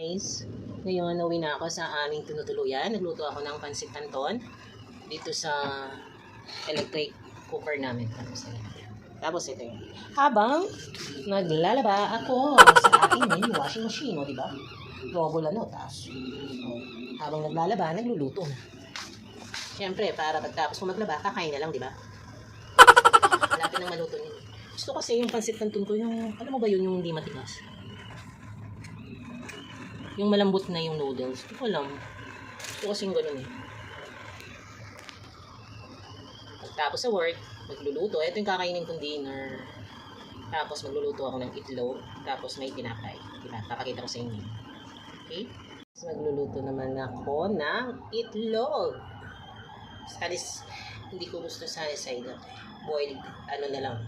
Guys, ngayon uwi na ako sa aming tinutuluyan. Nagluto ako ng pansit canton dito sa electric cooker namin. Tapos. Tapos ito yun. Habang naglalaba ako sa aking mini washing machine, o, di ba? Double ano, tapos. o, habang naglalaba, nagluluto na. Siyempre, para pagtapos ko maglaba, kakain na lang, di ba? Malapit nang maluto niyo. Gusto kasi yung pansit canton ko, yung, alam mo ba yun, yung hindi matigas? Yung malambot na yung noodles. Hindi ko alam. Gusto kasing ganun eh. Pagtapos sa work, magluluto. Ito yung kakainin kong dinner. Tapos magluluto ako ng itlog. Tapos may tinapay. Diba? Papakita ko sa inyo. Okay? Tapos magluluto naman ako ng itlog. Salis, hindi ko gusto sa side up. Boiled, ano na lang.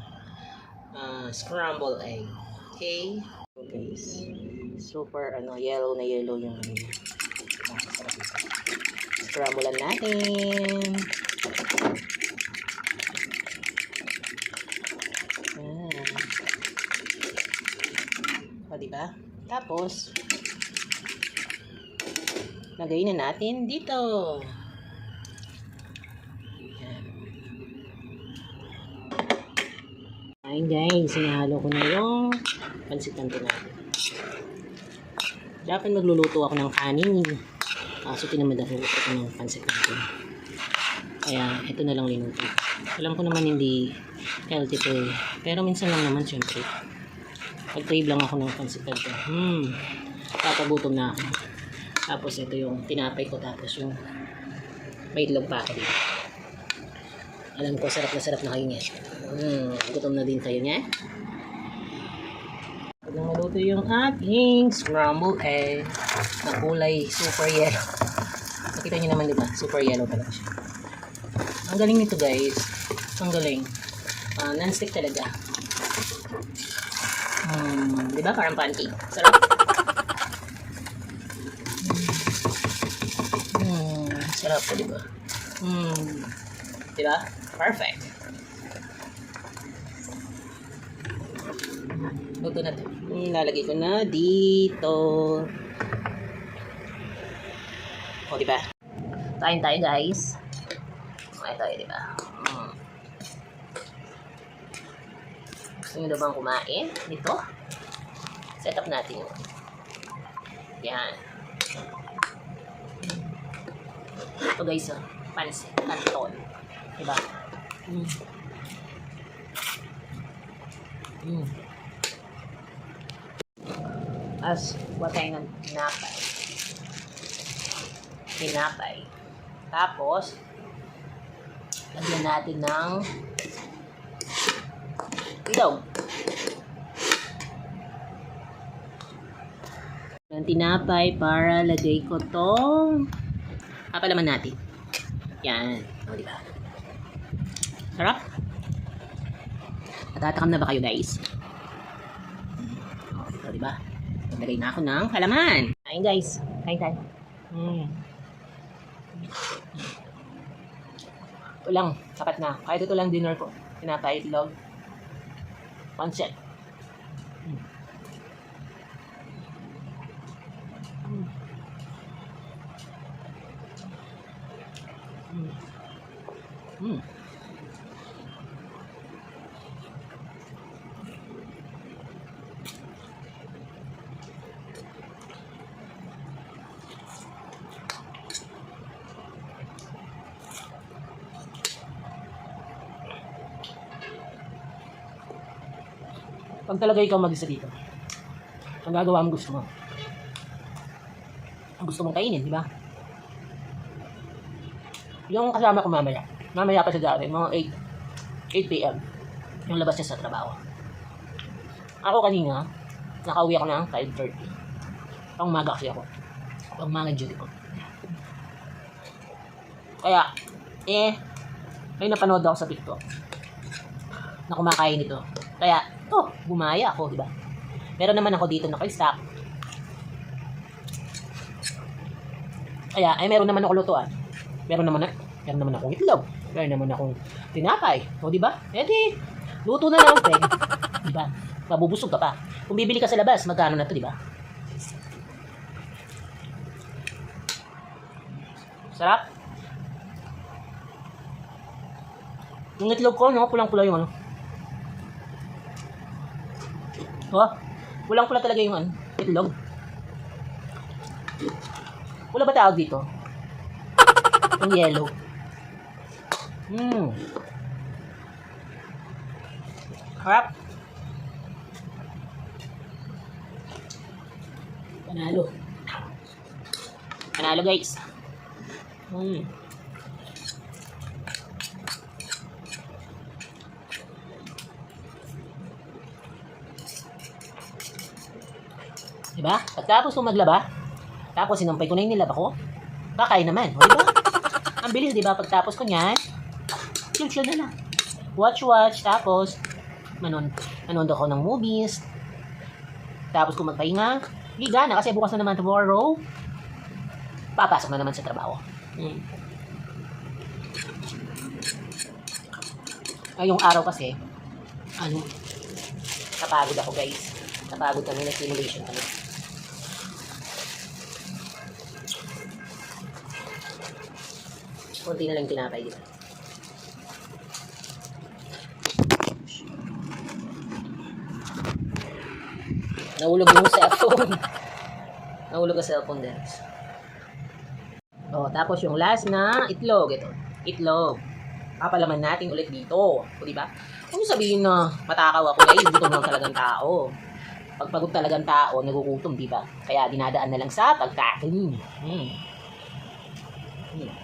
ah scrambled egg. Okay? So guys, super ano, yellow na yellow yung ano niya. Nakasarap ito. Scramblean natin. Ah. O, diba? Tapos, lagay na natin dito. Yan. Ayun guys, sinahalo ko na yung pansit canton natin. Dapat magluluto ako ng kanin. Kaso tinamad ako ito ng pansit canton. Kaya ito na lang linuto. Alam ko naman hindi healthy to eh. Pero minsan lang naman syempre. Pag-crave lang ako ng pansit canton. Hmm. Papagutom na ako. Tapos ito yung tinapay ko tapos yung may itlog pa ako dito. Alam ko sarap na sarap na kayo niya. Hmm, gutom na din kayo niya. Pag na maluto yung aking scrambled egg na kulay super yellow. Nakita niyo naman diba? Super yellow talaga siya. Ang galing nito guys. Ang galing. Ah, non-stick talaga. Hmm, di ba? Parang pancake. Sarap. Hmm, sarap po, di ba? Hmm, di ba? Perfect. Luto na to. Hmm, lalagay ko na dito. O, di ba? Kain tayo, guys. Kain tayo, di ba? Hmm. Gusto nyo na bang kumain? Dito? Set up natin yun. Yan. Ito guys, oh. Pansit. Canton. Diba? Mm. Mm. As, what tayo ng tinapay. Tinapay. Tapos, lagyan natin ng itlog. Ng tinapay para lagay ko tong papalaman natin. Yan. O, di ba? Sarap. Natatakam na ba kayo, guys? O, ito, Naglagay na ako ng halaman. Kain, guys. Kain tayo. Mm. Ito lang. Na. Kahit ito lang dinner ko. Tinapay, itlog. Pancit. Mm. Mm. Mm. Pag talaga ikaw mag-isa dito, ang gagawa mo gusto mo. Ang gusto mong kainin, di ba? Yung kasama ko mamaya, mamaya pa siya dati, mga 8, 8 p.m. Yung labas niya sa trabaho. Ako kanina, nakauwi ako ng 5.30. Pang umaga kasi ako. Pang umaga duty ko. Kaya, eh, may napanood ako sa TikTok na kumakain nito. Kaya, oh, gumaya ako, di ba? Meron naman ako dito naka-stock. Kaya, ay meron naman ako lutuan. Meron naman, ako, meron naman akong itlog. Meron naman akong tinapay. O, di ba? Eh di, luto na lang, pre. Di ba? Mabubusog ka pa. Kung bibili ka sa labas, magkano na to, di ba? Sarap. Yung itlog ko, no? Pulang-pula yung ano. Oh, pulang-pula talaga yung ano, itlog. Wala ba tawag dito? Yung yellow. Hmm. Harap. Panalo. Panalo guys. Hmm. Diba? Pagkatapos ko maglaba, tapos sinampay ko na yung nilaba ko, kakain naman. O, diba? Ang bilis, diba? Pagtapos ko niyan, chill-chill na lang. Watch-watch, tapos, manon, manood ako ng movies, tapos kung magpahinga, giga na kasi bukas na naman tomorrow, papasok na naman sa trabaho. Hmm. Ngayong araw kasi, ano, napagod ako guys. Napagod kami, na-stimulation kami. Kunti na lang tinapay dito. Nahulog yung cellphone. Nahulog ang cellphone guys. Oh, tapos yung last na itlog ito. Itlog. Papalaman natin ulit dito. O, di ba? Kung sabihin na matakaw ako guys, gutom lang talagang tao. Pag pagod talagang tao, nagugutom, di ba? Kaya dinadaan na lang sa pagkain. Hmm. Hmm.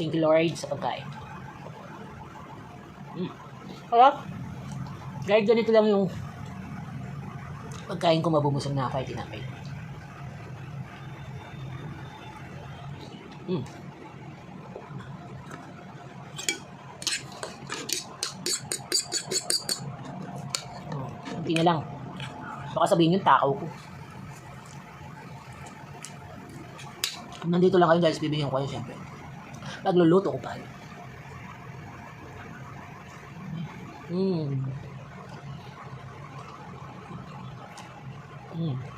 Thank you Lord sa pagkain. Hmm. Harap. Guys, ganito lang yung pagkain ko mabubusog na ay tinapay. Oh, Hindi na lang. Baka sabihin yung takaw ko. Nandito lang kayo guys, bibigyan ko kayo siyempre. Pagluluto ko pa. Mm. Mm.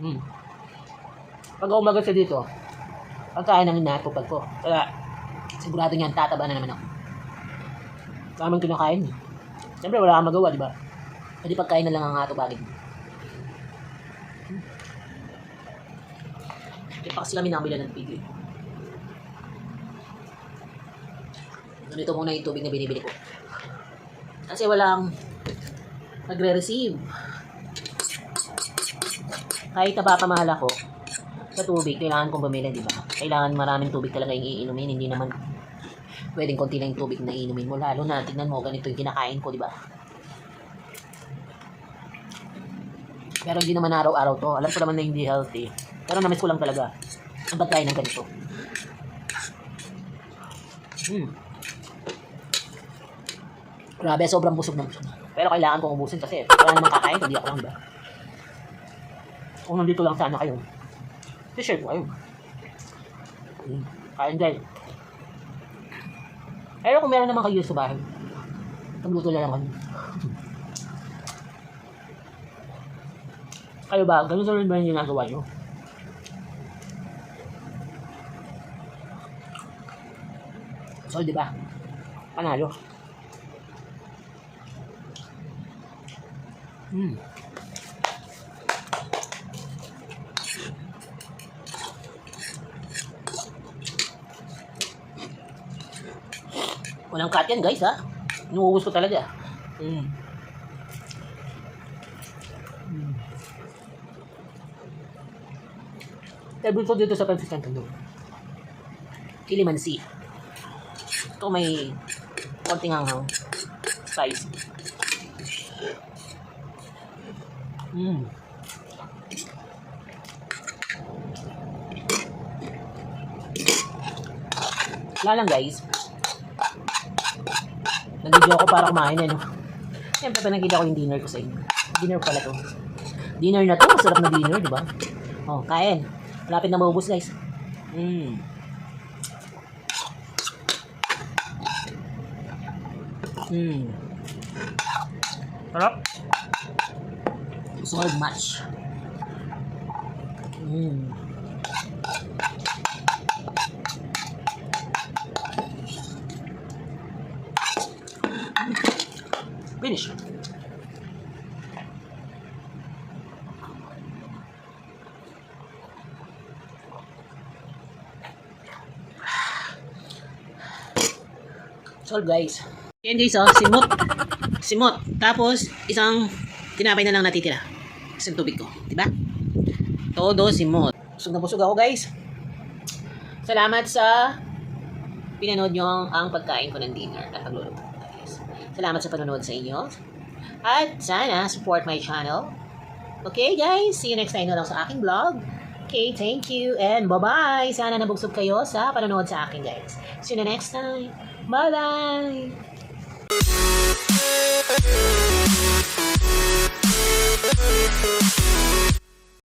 Mm. Pag umaga sa dito, pagkain ng inatupag ko. Kaya, sigurado niyan, tataba na naman ako. Tamang kinakain. Siyempre, wala kang magawa, di ba? Pwede pagkain na lang ang atupagin. Hindi pa kasi kami nakabila ng pigil. Ganito muna yung tubig na binibili ko. Kasi walang nagre-receive. Kahit napapamahal ako sa tubig, kailangan kong bumili, di ba? Kailangan maraming tubig talaga yung iinumin, hindi naman pwedeng konti lang yung tubig na iinumin mo. Lalo na, tignan mo, ganito yung kinakain ko, di ba? Pero hindi naman araw-araw to. Alam ko naman na hindi healthy. Pero namiss ko lang talaga ang pagkain ng ganito. Hmm. Grabe, sobrang busog na busog. Pero kailangan kong ubusin kasi wala namang kakain, hindi ako lang ba? Kung nandito lang sana kayo, share ko kayo. Hmm. Kain guys. Pero kung meron naman kayo sa bahay, magluto na lang kami. Kayo ba? Ganun sa rin ba yung ginagawa nyo? So, di ba? Panalo. Hmm. Walang cut yan guys ha. Inuubos ko talaga. Hmm. Sabi ko dito sa Francis Cantando. Kilimansi. Ito may konting hanghang. Spice. Mm. Wala lang guys. Nag-video ako para kumain eh, no? Siyempre pa nakita ko yung dinner ko sa inyo. Dinner pala to. Dinner na to. Masarap na dinner, di ba? Oh, kain. Malapit na maubos guys. Mm. Hmm. Sarap. Solid match. Hmm. Finish. Solve guys. Yan guys oh, simot. Simot. Tapos, isang tinapay na lang natitira. Isang tubig ko. Diba? Todo simot. Busog na busog ako guys. Salamat sa pinanood nyo ang pagkain ko ng dinner at pagluluto. Salamat sa panonood sa inyo. At sana support my channel. Okay guys, see you next time na lang sa aking vlog. Okay, thank you and bye-bye. Sana nabugsog kayo sa panonood sa akin guys. See you next time. Bye-bye!